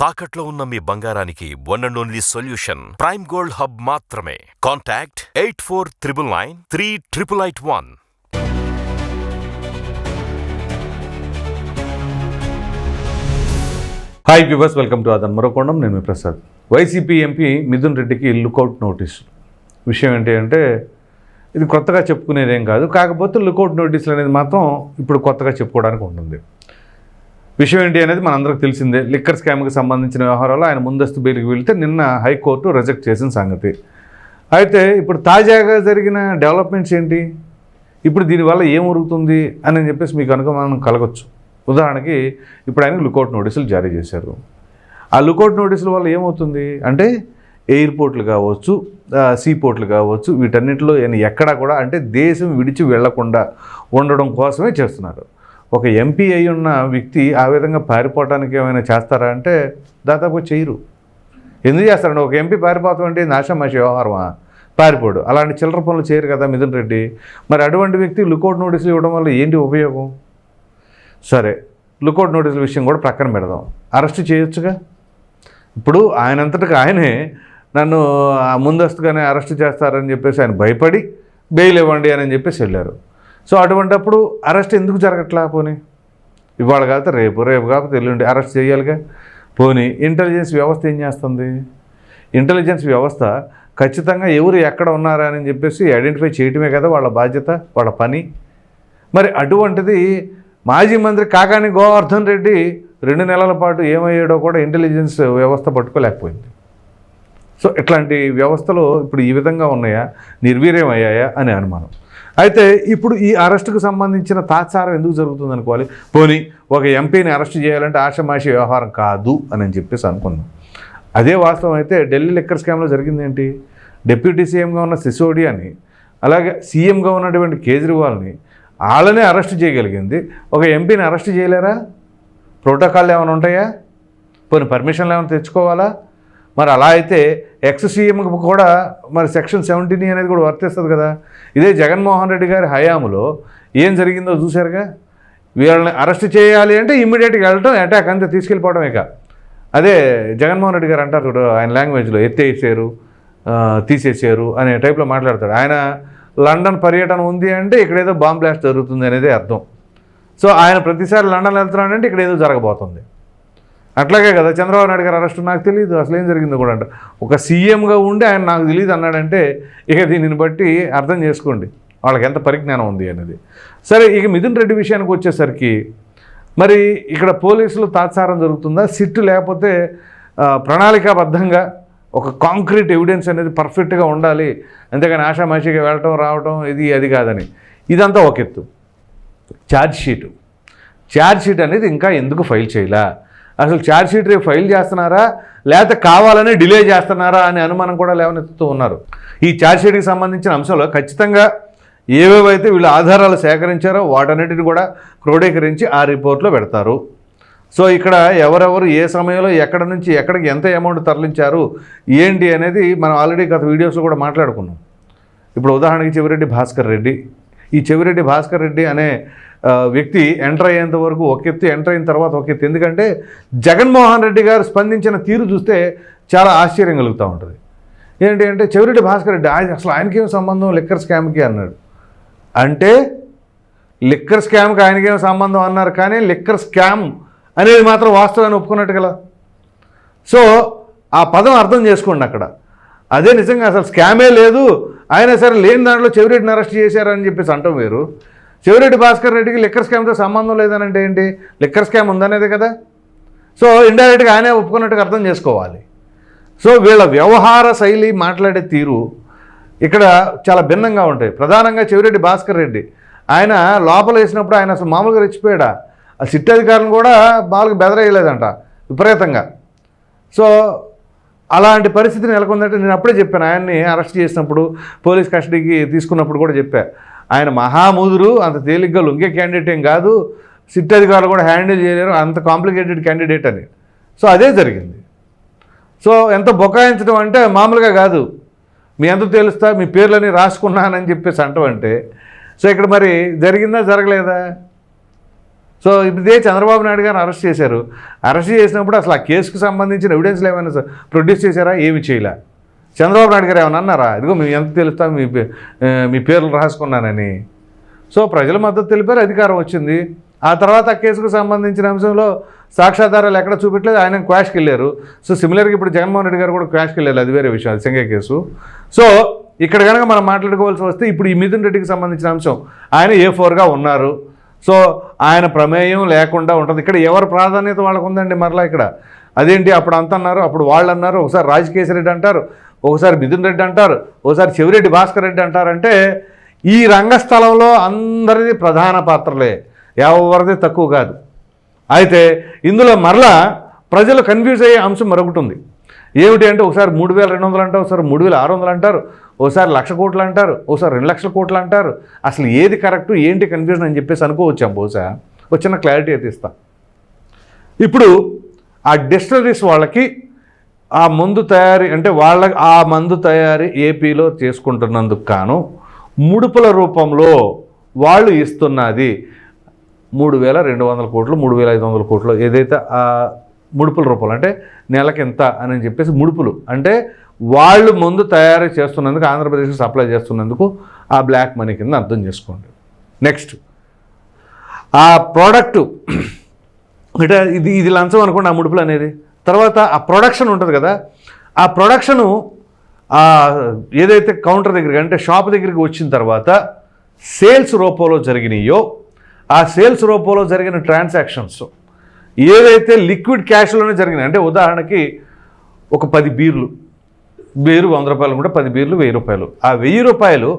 తాకట్లో ఉన్న మీ బంగారానికి one and only solution prime gold hub మాత్రమే. Contact eight four triple nine three triple eight one hi viewers welcome to అదన్ మరొకొండం నేను మీ ప్రసాద్. వైసీపీ ఎంపీ మిథున్ రెడ్డికి లుకౌట్ నోటీస్. విషయం ఏంటి అంటే ఇది కొత్తగా చెప్పుకునేదేం కాదు. కాకపోతే లుకౌట్ నోటీసులు అనేది మాత్రం ఇప్పుడు కొత్తగా చెప్పుకోవడానికి ఉంటుంది. విషయం ఏంటి అనేది మనందరికి తెలిసిందే. లిక్కర్ స్కామ్కి సంబంధించిన వ్యవహారాలు ఆయన ముందస్తు బెయిల్కి వెళ్తే నిన్న హైకోర్టు రిజెక్ట్ చేసిన సంగతి. అయితే ఇప్పుడు తాజాగా జరిగిన డెవలప్మెంట్స్ ఏంటి? ఇప్పుడు దీనివల్ల ఏం ఉరుగుతుంది? అని చెప్పేసి మీకు అనుమానం కలగచ్చు. ఉదాహరణకి ఇప్పుడు ఆయన లుకౌట్ నోటీసులు జారీ చేశారు. ఆ లుకౌట్ నోటీసుల వల్ల ఏమవుతుంది? అంటే ఎయిర్పోర్ట్లు కావచ్చు సీపోర్ట్లు కావచ్చు వీటన్నిటిలో ఎక్కడా కూడా అంటే దేశం విడిచి వెళ్ళకుండా ఉండడం కోసమే చేస్తున్నారు. ఒక ఎంపీ అయి ఉన్న వ్యక్తి ఆ విధంగా పారిపోవడానికి ఏమైనా చేస్తారా అంటే దాదాపు చేయరు. ఎందుకు చేస్తారండి? ఒక ఎంపీ పారిపోతాం అంటే నాశమాష వ్యవహారమా? పారిపోడు. అలాంటి చిల్లర పనులు చేయరు కదా మిథున్ రెడ్డి. మరి అటువంటి వ్యక్తి లుకౌట్ నోటీసులు ఇవ్వడం వల్ల ఏంటి ఉపయోగం? సరే లుకౌట్ నోటీసుల విషయం కూడా ప్రక్కన పెడదాం. అరెస్ట్ చేయొచ్చుగా? ఇప్పుడు ఆయనంతటికి ఆయనే నన్ను ఆ ముందస్తుగానే అరెస్ట్ చేస్తారని చెప్పేసి ఆయన భయపడి బెయిల్ ఇవ్వండి అని చెప్పేసి వెళ్ళారు. సో అటువంటప్పుడు అరెస్ట్ ఎందుకు జరగట్లా పోనీ? ఇవాళ కాకపోతే రేపు రేపు కాకపోతే ఎల్లుండి అరెస్ట్ చేయాలిగా. పోనీ ఇంటెలిజెన్స్ వ్యవస్థ ఏం చేస్తుంది? ఇంటెలిజెన్స్ వ్యవస్థ ఖచ్చితంగా ఎవరు ఎక్కడ ఉన్నారా అని చెప్పేసి ఐడెంటిఫై చేయటమే కదా వాళ్ళ బాధ్యత వాళ్ళ పని. మరి అటువంటిది మాజీ మంత్రి కాకాని గోవర్ధన్ రెడ్డి రెండు నెలల పాటు ఏమయ్యాడో కూడా ఇంటెలిజెన్స్ వ్యవస్థ పట్టుకోలేకపోయింది. సో ఇట్లాంటి వ్యవస్థలు ఇప్పుడు ఈ విధంగా ఉన్నాయా? నిర్వీర్యం అయ్యాయా? అనే అనుమానం. అయితే ఇప్పుడు ఈ అరెస్టుకు సంబంధించిన తాత్సారం ఎందుకు జరుగుతుంది అనుకోవాలి? పోనీ ఒక ఎంపీని అరెస్ట్ చేయాలంటే ఆషమాషి వ్యవహారం కాదు అని చెప్పేసి అనుకుందాం. అదే వాస్తవం అయితే ఢిల్లీ లెక్కర్ స్కామ్లో జరిగింది ఏంటి? డిప్యూటీ సీఎంగా ఉన్న సిసోడియాని అలాగే సీఎంగా ఉన్నటువంటి కేజ్రీవాల్ని వాళ్ళనే అరెస్ట్ చేయగలిగింది. ఒక ఎంపీని అరెస్ట్ చేయలేరా? ప్రోటోకాల్ ఏమైనా ఉంటాయా? పోనీ పర్మిషన్లు ఏమైనా తెచ్చుకోవాలా? మరి అలా అయితే ఎక్స్ సీఎంకి కూడా మరి సెక్షన్ సెవెంటీన్ అనేది కూడా వర్తిస్తుంది కదా. ఇదే జగన్మోహన్ రెడ్డి గారి హయాంలో ఏం జరిగిందో చూశారుగా? వీళ్ళని అరెస్ట్ చేయాలి అంటే ఇమ్మీడియట్గా వెళ్ళటం అటాక్ అంతే తీసుకెళ్ళిపోవడం ఇక. అదే జగన్మోహన్ రెడ్డి గారు అంటారు చూడు ఆయన లాంగ్వేజ్లో ఎత్తేసారు తీసేసారు అనే టైప్లో మాట్లాడతాడు. ఆయన లండన్ పర్యటన ఉంది అంటే ఇక్కడ ఏదో బాంబ్ బ్లాస్ట్ జరుగుతుంది అనేది అర్థం. సో ఆయన ప్రతిసారి లండన్ వెళ్తున్నాడంటే ఇక్కడ ఏదో జరగబోతుంది. అట్లాగే కదా చంద్రబాబు నాయుడు గారు అరెస్ట్ నాకు తెలియదు అసలు ఏం జరిగిందో కూడా అంట. ఒక సీఎంగా ఉండి ఆయన నాకు తెలియదు అన్నాడంటే ఇక దీనిని బట్టి అర్థం చేసుకోండి వాళ్ళకి ఎంత పరిజ్ఞానం ఉంది అనేది. సరే ఇక మిథున్ రెడ్డి విషయానికి వచ్చేసరికి మరి ఇక్కడ పోలీసులు తాత్సారం జరుగుతుందా? సిట్టు లేకపోతే ప్రణాళికాబద్ధంగా ఒక కాంక్రీట్ ఎవిడెన్స్ అనేది పర్ఫెక్ట్గా ఉండాలి అంతేగాని ఆషామాషిగా వెళ్ళటం రావటం ఇది అది కాదని. ఇదంతా ఒక ఎత్తు. Charge sheet. ఛార్జ్ షీట్ అనేది ఇంకా ఎందుకు ఫైల్ చేయలే? అసలు ఛార్జ్షీట్ రేపు ఫైల్ చేస్తున్నారా? లేకపోతే కావాలని డిలే చేస్తున్నారా అనే అనుమానం కూడా లేవనెత్తుతూ ఉన్నారు. ఈ ఛార్జ్షీట్కి సంబంధించిన అంశంలో ఖచ్చితంగా ఏవేవైతే వీళ్ళు ఆధారాలు సేకరించారో వాటన్నిటిని కూడా క్రోడీకరించి ఆ రిపోర్ట్లో పెడతారు. సో ఇక్కడ ఎవరెవరు ఏ సమయంలో ఎక్కడ నుంచి ఎక్కడికి ఎంత అమౌంట్ తరలించారు ఏంటి అనేది మనం ఆల్రెడీ గత వీడియోస్లో కూడా మాట్లాడుకున్నాం. ఇప్పుడు ఉదాహరణకి చెవిరెడ్డి భాస్కర్ రెడ్డి. ఈ చెవిరెడ్డి భాస్కర్ రెడ్డి అనే వ్యక్తి ఎంటర్ అయ్యేంత వరకు ఒక ఎత్తు ఎంటర్ అయిన తర్వాత ఒక ఎత్తు. ఎందుకంటే జగన్మోహన్ రెడ్డి గారు స్పందించిన తీరు చూస్తే చాలా ఆశ్చర్యం కలుగుతూ ఉంటుంది. ఏంటి అంటే చెవిరెడ్డి భాస్కర్ రెడ్డి ఆయన అసలు ఆయనకేం సంబంధం లిక్కర్ స్కామ్కి అన్నాడు. అంటే లిక్కర్ స్కామ్కి ఆయనకేం సంబంధం అన్నారు కానీ లిక్కర్ స్కామ్ అనేది మాత్రం వాస్తవాన్ని ఒప్పుకున్నట్టు కదా. సో ఆ పదం అర్థం చేసుకోండి అక్కడ. అదే నిజంగా అసలు స్కామే లేదు ఆయన సరే లేని దాంట్లో చెవిరెడ్డిని అరెస్ట్ చేశారని చెప్పేసి అంటాం వేరు. చెవిరెడ్డి భాస్కర్ రెడ్డికి లిక్కర్ స్కామ్తో సంబంధం లేదనంటే ఏంటి? లిక్కర్ స్కామ్ ఉందనేది కదా? సో ఇండైరెక్ట్గా ఆయనే ఒప్పుకున్నట్టుగా అర్థం చేసుకోవాలి. సో వీళ్ళ వ్యవహార శైలి మాట్లాడే తీరు ఇక్కడ చాలా భిన్నంగా ఉంటాయి. ప్రధానంగా చెవిరెడ్డి భాస్కర్ రెడ్డి. ఆయన లోపల వేసినప్పుడు ఆయన అసలు మామూలుగా రెచ్చిపోయాడా? ఆ సిట్ అధికారులను కూడా మామూలుగా బెదరేయలేదంట విపరీతంగా. సో అలాంటి పరిస్థితి నెలకొందంటే నేను అప్పుడే చెప్పాను. ఆయన్ని అరెస్ట్ చేసినప్పుడు పోలీస్ కస్టడీకి తీసుకున్నప్పుడు కూడా చెప్పా. ఆయన మహాముదురు అంత తేలిగ్గా లొంగే క్యాండిడేట్ ఏం కాదు. సిట్ అధికారులు కూడా హ్యాండిల్ చేయలేరు. అంత కాంప్లికేటెడ్ క్యాండిడేట్ అని. సో అదే జరిగింది. సో ఎంత బొకాయించడం అంటే మామూలుగా కాదు. మీ ఎంత తెలుస్తా మీ పేర్లని రాసుకున్నానని చెప్పేసి అంటాం అంటే సో ఇక్కడ మరి జరిగిందా జరగలేదా? సో ఇదే చంద్రబాబు నాయుడు గారిని అరెస్ట్ చేశారు. అరెస్ట్ చేసినప్పుడు అసలు ఆ కేసుకు సంబంధించిన ఎవిడెన్స్లు ఏమైనా ప్రొడ్యూస్ చేశారా? ఏమి చేయలే. చంద్రబాబు నాయుడు గారు ఏమైనా అన్నారా? ఇదిగో మేము ఎంత తెలుస్తాం మీ పే- మీ పేర్లు రాసుకున్నానని. సో ప్రజల మద్దతు తెలిపారు అధికారం వచ్చింది. ఆ తర్వాత ఆ కేసుకు సంబంధించిన అంశంలో సాక్ష్యాధారాలు ఎక్కడ చూపెట్టలేదు ఆయన క్వాష్కి వెళ్ళారు. సో సిమిలర్గా ఇప్పుడు జగన్మోహన్ రెడ్డి గారు కూడా క్వాష్కి వెళ్ళారు అది వేరే విషయం అది సింగే కేసు. సో ఇక్కడ కనుక మనం మాట్లాడుకోవాల్సి వస్తే ఇప్పుడు ఈ మిథున్ రెడ్డికి సంబంధించిన అంశం ఆయన ఏ ఫోర్గా ఉన్నారు? సో ఆయన ప్రమేయం లేకుండా ఉంటుంది. ఇక్కడ ఎవరి ప్రాధాన్యత వాళ్ళకు ఉందండి మరలా ఇక్కడ? అదేంటి అప్పుడు అంత అన్నారు అప్పుడు వాళ్ళు అన్నారు ఒకసారి రాజకేశ్వర రెడ్డి అంటారు ఒకసారి మిథున్ రెడ్డి అంటారు ఒకసారి చెవిరెడ్డి భాస్కర్ రెడ్డి అంటారంటే ఈ రంగస్థలంలో అందరిది ప్రధాన పాత్రలే. ఎవరిది తక్కువ కాదు. అయితే ఇందులో మరలా ప్రజలు కన్ఫ్యూజ్ అయ్యే అంశం మరొకటి ఉంది. ఏమిటి అంటే ఒకసారి మూడు వేల రెండు వందలు అంటారు ఒకసారి మూడు వేల ఆరు వందలు అంటారు ఒకసారి లక్ష కోట్లు అంటారు ఒకసారి రెండు లక్షల కోట్లు అంటారు. అసలు ఏది కరెక్ట్ ఏంటి కన్ఫ్యూజన్ అని చెప్పేసి అనుకోవచ్చాం బహుశా? వచ్చిన క్లారిటీ అయితే ఇస్తాం. ఇప్పుడు ఆ డిస్టలరీస్ వాళ్ళకి ఆ మందు తయారీ అంటే వాళ్ళ ఆ మందు తయారీ ఏపీలో చేసుకుంటున్నందుకు కాను ముడుపుల రూపంలో వాళ్ళు ఇస్తున్నది మూడు వేల రెండు వందల కోట్లు మూడు వేల ఐదు వందల కోట్లు ఏదైతే ఆ ముడుపుల రూపంలో అంటే నెలకి ఎంత అని చెప్పేసి ముడుపులు. అంటే వాళ్ళు ముందు తయారు చేస్తున్నందుకు ఆంధ్రప్రదేశ్కి సప్లై చేస్తున్నందుకు ఆ బ్లాక్ మనీ కింద అర్థం చేసుకోండి. నెక్స్ట్ ఆ ప్రోడక్టు అంటే ఇది ఇది లంచం అనుకోండి ఆ ముడుపులు అనేది. తర్వాత ఆ ప్రొడక్షన్ ఉంటుంది కదా ఆ ప్రొడక్షను ఆ ఏదైతే కౌంటర్ దగ్గరికి అంటే షాప్ దగ్గరికి వచ్చిన తర్వాత సేల్స్ రూపంలో జరిగినాయో ఆ సేల్స్ రూపంలో జరిగిన ట్రాన్సాక్షన్స్ ఏదైతే లిక్విడ్ క్యాష్లోనే జరిగినాయి అంటే ఉదాహరణకి ఒక పది బీర్లు బీరు వంద రూపాయలు కూడా పది బీర్లు వెయ్యి రూపాయలు. ఆ వెయ్యి రూపాయలు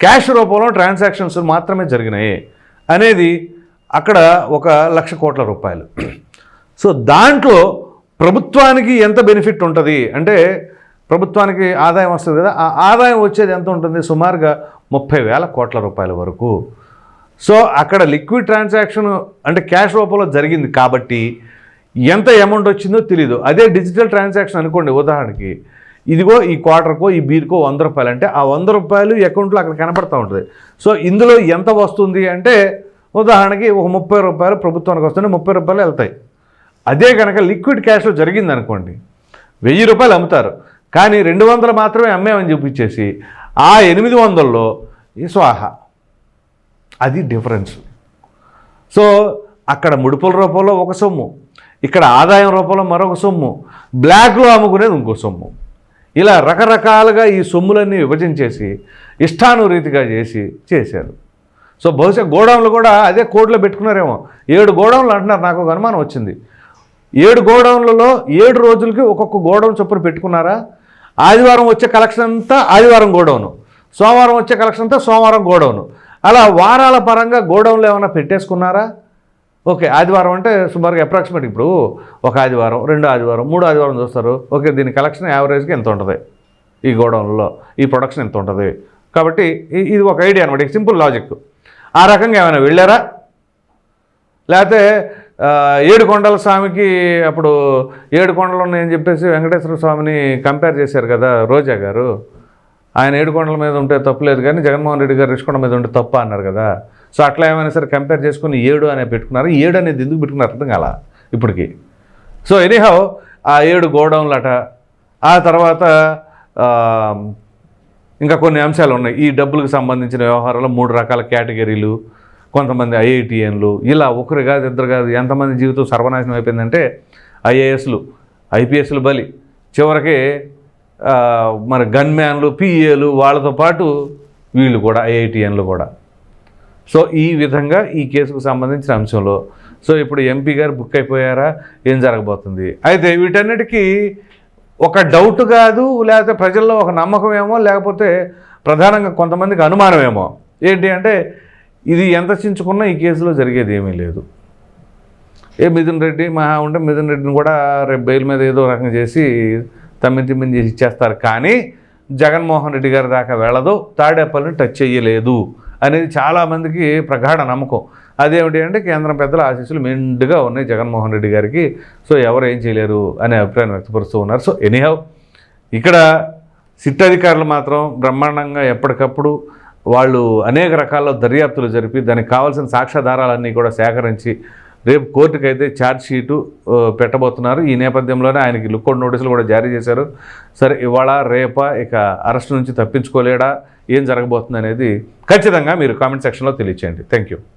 క్యాష్ రూపంలో ట్రాన్సాక్షన్స్ మాత్రమే జరిగినాయి. అనేది అక్కడ ఒక లక్ష కోట్ల రూపాయలు. సో దాంట్లో ప్రభుత్వానికి ఎంత బెనిఫిట్ ఉంటుంది? అంటే ప్రభుత్వానికి ఆదాయం వస్తుంది కదా ఆ ఆదాయం వచ్చేది ఎంత ఉంటుంది? సుమారుగా ముప్పై వేల కోట్ల రూపాయల వరకు. సో అక్కడ లిక్విడ్ ట్రాన్సాక్షన్ అంటే క్యాష్ రూపంలో జరిగింది కాబట్టి ఎంత అమౌంట్ వచ్చిందో తెలీదు. అదే డిజిటల్ ట్రాన్సాక్షన్ అనుకోండి ఉదాహరణకి. ఇదిగో ఈ క్వార్టర్కో ఈ బీర్కో వంద రూపాయలు అంటే ఆ వంద రూపాయలు అకౌంట్లో అక్కడ కనపడతా ఉంటుంది. సో ఇందులో ఎంత వస్తుంది అంటే ఉదాహరణకి ఒక ముప్పై రూపాయలు ప్రభుత్వానికి వస్తుంటే ముప్పై రూపాయలు వెళ్తాయి. అదే కనుక లిక్విడ్ క్యాష్లో జరిగింది అనుకోండి. వెయ్యి రూపాయలు అమ్ముతారు. కానీ రెండు వందలు మాత్రమే అమ్మేమని చూపించేసి ఆ ఎనిమిది వందల్లో ఈ స్వాహ. అది డిఫరెన్స్ సో అక్కడ ముడుపుల రూపంలో ఒక సొమ్ము ఇక్కడ ఆదాయం రూపంలో మరొక సొమ్ము బ్లాక్లో అమ్ముకునేది ఇంకో సొమ్ము. ఇలా రకరకాలుగా ఈ సొమ్ములన్నీ విభజించేసి ఇష్టానురీతిగా చేసి చేశారు. సో బహుశా గోడౌన్లు కూడా అదే కోడ్లో పెట్టుకున్నారేమో. ఏడు గోడౌన్లు అంటున్నారు నాకు ఒక అనుమానం వచ్చింది. ఏడు గోడౌన్లలో ఏడు రోజులకి ఒక్కొక్క గోడౌన్ చొప్పున పెట్టుకున్నారా? ఆదివారం వచ్చే కలెక్షన్ అంతా ఆదివారం గోడౌను. సోమవారం వచ్చే కలెక్షన్ అంతా సోమవారం గోడౌను. అలా వారాల పరంగా గోడౌన్లు ఏమైనా పెట్టేసుకున్నారా? ఓకే ఆదివారం అంటే సుమారుగా అప్రాక్సిమేట్ ఇప్పుడు ఒక ఆదివారం రెండు ఆదివారం మూడు ఆదివారం చూస్తారు. ఓకే దీని కలెక్షన్ యావరేజ్గా ఎంత ఉంటుంది? ఈ గోడౌన్లో ఈ ప్రొడక్షన్ ఎంత ఉంటుంది? కాబట్టి ఇది ఒక ఐడియా అనమాట సింపుల్ లాజిక్ ఆ రకంగా ఏమైనా వెళ్ళారా? లేకపోతే ఏడుకొండల స్వామికి అప్పుడు ఏడుకొండలు ఉన్నాయని చెప్పేసి వెంకటేశ్వర స్వామిని కంపేర్ చేశారు కదా రోజా గారు. ఆయన ఏడు కొండల మీద ఉంటే తప్పు లేదు కానీ జగన్మోహన్ రెడ్డి గారు రిషికొండ మీద ఉంటే తప్ప అన్నారు కదా. సో అట్లా ఏమైనా సరే కంపేర్ చేసుకుని ఏడు అనే పెట్టుకున్నారు. ఏడు అనేది ఎందుకు పెట్టుకున్నారు అర్థం కాల ఇప్పటికి? సో ఎనీహౌ ఆ ఏడు గోడౌన్లు అట ఆ తర్వాత ఇంకా కొన్ని అంశాలు ఉన్నాయి. ఈ డబ్బులకు సంబంధించిన వ్యవహారాలు మూడు రకాల కేటగిరీలు కొంతమంది ఐఐటిఎన్లు ఇలా ఒకరు కాదు ఇద్దరు కాదు ఎంతమంది జీవితం సర్వనాశనం అయిపోయిందంటే ఐఏఎస్లు ఐపీఎస్లు బలి. చివరికి ఆ, మరి గన్మ్యాన్లు పిఏలు వాళ్ళతో పాటు వీళ్ళు కూడా ఐఐటిఎన్లు కూడా. సో ఈ విధంగా ఈ కేసుకు సంబంధించిన అంశంలో సో ఇప్పుడు ఎంపీ గారు బుక్ అయిపోయారా? ఏం జరగబోతుంది? అయితే వీటన్నిటికీ ఒక డౌట్ కాదు లేకపోతే ప్రజల్లో ఒక నమ్మకం ఏమో లేకపోతే ప్రధానంగా కొంతమందికి అనుమానమేమో ఏంటి అంటే ఇది ఎంత చించుకున్నా ఈ కేసులో జరిగేది ఏమీ లేదు. ఏ మిథున్ రెడ్డి మహా ఉంటే మిథున్ రెడ్డిని కూడా రేపు బెయిల్ మీద ఏదో రకంగా చేసి తమ్మిని చేసి ఇచ్చేస్తారు. కానీ జగన్మోహన్ రెడ్డి గారి దాకా వెళ్ళదు. తాడేపల్లిని టచ్ చేయలేదు అనేది చాలామందికి ప్రగాఢ నమ్మకం. అదేమిటి అంటే కేంద్రం పెద్దల ఆశీస్సులు మెండుగా ఉన్నాయి జగన్మోహన్ రెడ్డి గారికి. సో ఎవరు ఏం చేయలేరు అనే అభిప్రాయం వ్యక్తపరుస్తూ ఉన్నారు. సో ఎనీహౌ ఇక్కడ సిట్ అధికారులు మాత్రం బ్రహ్మాండంగా ఎప్పటికప్పుడు వాళ్ళు అనేక రకాల దర్యాప్తులు జరిపి దానికి కావాల్సిన సాక్ష్యాధారాలన్నీ కూడా సేకరించి రేపు కోర్టుకు అయితే ఛార్జ్ షీటు పెట్టబోతున్నారు. ఈ నేపథ్యంలోనే ఆయనకి లుక్అవుట్ నోటీసులు కూడా జారీ చేశారు. సరే ఇవాళ రేపా? ఇక అరెస్ట్ నుంచి తప్పించుకోలేడా? ఏం జరగబోతుంది అనేది ఖచ్చితంగా మీరు కామెంట్ సెక్షన్లో తెలియచేయండి. Thank you